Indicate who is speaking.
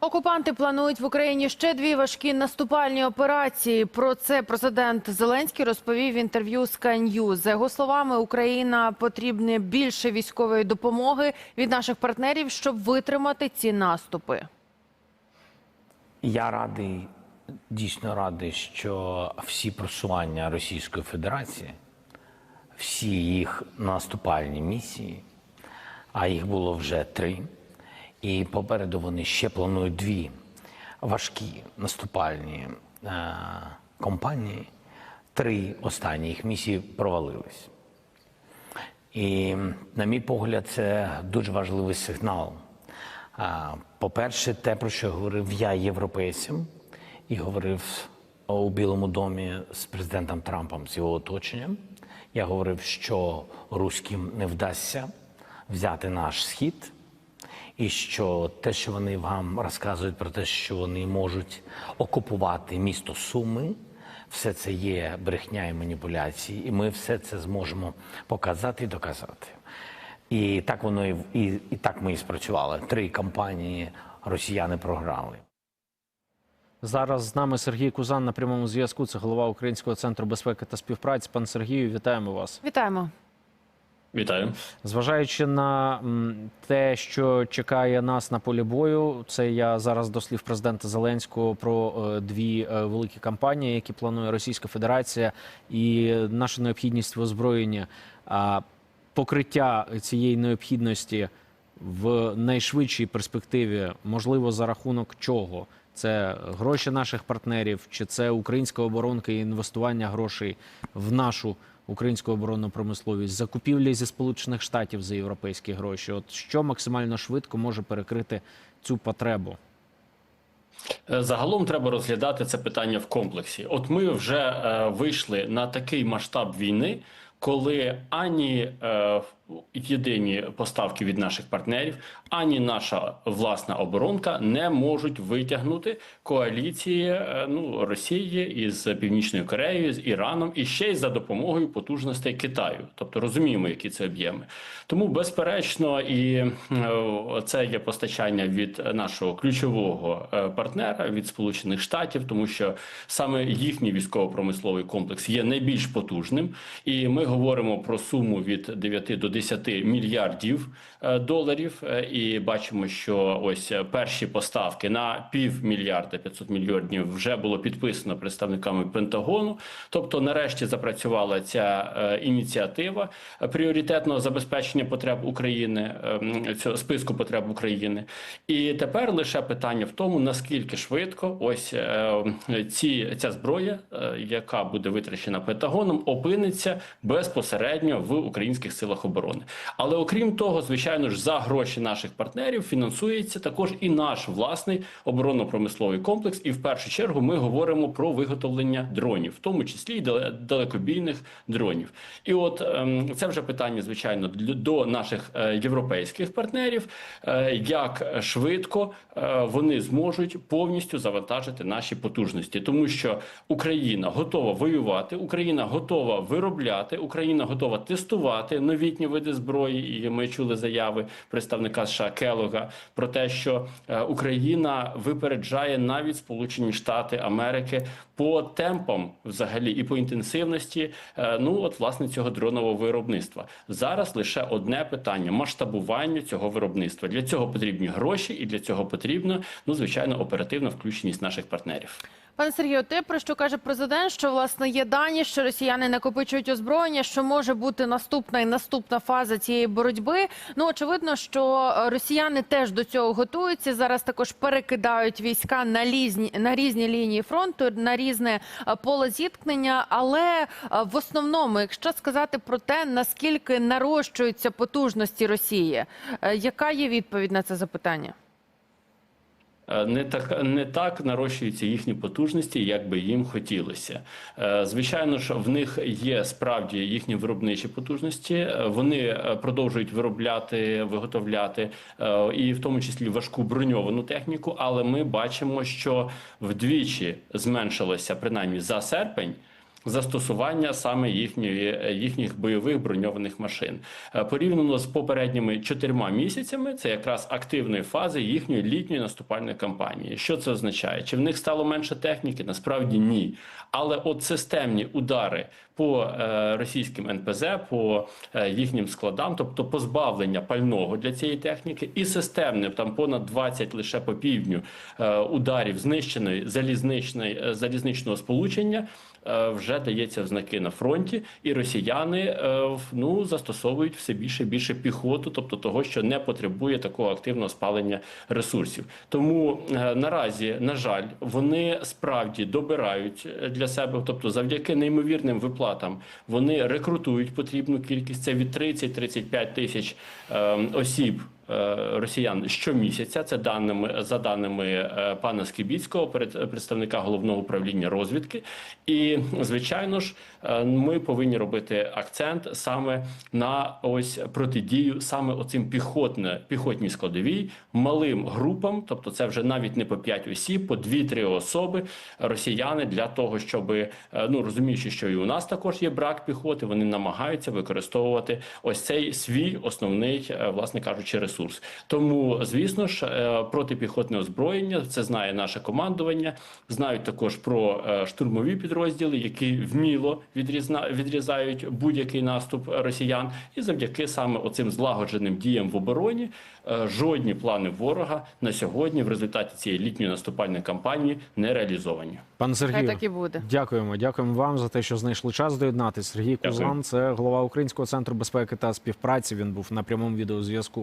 Speaker 1: Окупанти планують в Україні ще дві важкі наступальні операції. Про це президент Зеленський розповів в інтерв'ю Sky News. За його словами, Україна потрібне більше військової допомоги від наших партнерів, щоб витримати ці наступи.
Speaker 2: Я радий, дійсно радий, що всі просування Російської Федерації, всі їх наступальні місії, а їх було вже три. І попереду вони ще планують дві важкі наступальні е, кампанії. Три останні їх місії провалились. І, на мій погляд, це дуже важливий сигнал. А, По-перше, те, про що говорив я європейцям, і говорив у Білому домі з президентом Трампом, з його оточенням. Я говорив, що руським не вдасться взяти наш схід, і що те, що вони вам розказують про те, що вони можуть окупувати місто Суми, все це є брехня і маніпуляції, і ми все це зможемо показати і доказати. І так воно і, і, і так ми і спрацювали. Три кампанії росіяни програли.
Speaker 3: Зараз з нами Сергій Кузан на прямому зв'язку. Це голова Українського центру безпеки та співпраці. Пан Сергію, вітаємо вас.
Speaker 1: Вітаємо.
Speaker 4: Вітаю.
Speaker 3: Зважаючи на те, що чекає нас на полі бою, це я зараз до слів президента Зеленського про е, дві е, великі кампанії, які планує Російська Федерація, і наша необхідність в озброєнні. Покриття цієї необхідності в найшвидшій перспективі, можливо, за рахунок чого? Це гроші наших партнерів, чи це українська оборонка і інвестування грошей в нашу українську оборонну промисловість, закупівлі зі Сполучених Штатів за європейські гроші. От що максимально швидко може перекрити цю потребу?
Speaker 4: Е, Загалом треба розглядати це питання в комплексі. От ми вже е, вийшли на такий масштаб війни, коли ані е, єдині поставки від наших партнерів, ані наша власна оборонка не можуть витягнути коаліції е, ну, Росії із Північною Кореєю, з Іраном і ще й за допомогою потужностей Китаю. Тобто розуміємо, які це об'єми. Тому, безперечно, і е, це є постачання від нашого ключового е, партнера від Сполучених Штатів, тому що саме їхній військово-промисловий комплекс є найбільш потужним, і ми говоримо про суму від 9 до 10 мільярдів е, доларів. Е, І бачимо, що ось е, перші поставки на півмільярда 500 мільйонів вже було підписано представниками Пентагону. Тобто, нарешті запрацювала ця ініціатива пріоритетного забезпечення потреб України, е, цього списку потреб України. І тепер лише питання в тому, наскільки швидко ось ці ця зброя, яка буде витрачена Пентагоном, опиниться безпосередньо в українських силах оборони. Але окрім того, звичайно ж, за гроші наших партнерів фінансується також і наш власний оборонно-промисловий комплекс. І в першу чергу ми говоримо про виготовлення дронів, в тому числі і дале- далекобійних дронів. І от ем, це вже питання, звичайно, до наших е, європейських партнерів, е, як швидко е, вони зможуть повністю завантажити наші потужності, тому що Україна готова воювати, Україна готова виробляти, Україна готова тестувати новітні види зброї. І ми чули заяви представника США Келога про те, що е, Україна випереджає навіть Сполучені Штати Америки по темпам, взагалі, і по інтенсивності. е, Ну от власне цього дронового виробництва. Зараз лише одне питання: масштабування цього виробництва. Для цього потрібні гроші, і для цього потрібно, ну звичайно, оперативна включеність наших партнерів.
Speaker 1: Пане Сергію, те, про що каже президент, що власне є дані, що росіяни накопичують озброєння, що може бути наступна і наступна фаза цієї боротьби. Ну очевидно, що е, росіяни теж до цього готуються. Зараз також перекидають війська на різні на різні лінії фронту, на різне е, поле зіткнення. Але е, в основному, якщо сказати про те, наскільки нарощуються потужності Росії, яка є відповідь на це запитання?
Speaker 4: Е, Не так не так нарощуються їхні потужності, як би їм хотілося. Е, Звичайно ж, в них є справді їхні виробничі потужності. Е, Вони продовжують виробляти, виготовляти і в тому числі важку броньовану техніку. Але ми бачимо, що вдвічі зменшилося принаймні за серпень застосування саме їхньої їхніх бойових броньованих машин. Е, Порівняно з попередніми чотирма місяцями, це якраз активної фази їхньої літньої наступальної кампанії. Що це означає? Чи в них стало менше техніки? Насправді ні. Але от системні удари по е, російським НПЗ, по е, їхнім складам, тобто позбавлення пального для цієї техніки, і системне там понад 20 лише по півдню е, ударів знищеної залізничної залізничного сполучення. Вже дається в знаки на фронті, і росіяни ну застосовують все більше і більше піхоту, тобто того, що не потребує такого активного спалення ресурсів. Тому наразі, на жаль, вони справді добирають для себе, тобто завдяки неймовірним виплатам, вони рекрутують потрібну кількість. Це від 30-35 тисяч е, осіб. Е, Росіян щомісяця, це даними за даними е, пана Скибіцького, перед- представника головного управління розвідки. І звичайно ж, е, ми повинні робити акцент саме на ось протидію саме оцим піхотне піхотній складовій малим групам, тобто це вже навіть не по 5 осіб, по 2-3 особи росіяни для того, щоб ну розуміючи, що і у нас також є брак піхоти, вони намагаються використовувати ось цей свій основний, е, власне кажучи, ресурс. Тому, звісно ж, е, протипіхотне озброєння це знає наше командування. Знають також про е, штурмові підрозділи, які вміло відрізна відрізають будь-який наступ росіян, і завдяки саме оцим злагодженим діям в обороні е, жодні плани ворога на сьогодні в результаті цієї літньої наступальної кампанії не реалізовані.
Speaker 3: Пане Сергію,
Speaker 1: так і буде.
Speaker 3: дякуємо. Дякуємо вам за те, що знайшли час доєднатись. Сергій. Кузан, це голова Українського центру безпеки та співпраці. Він був на прямому відеозв'язку.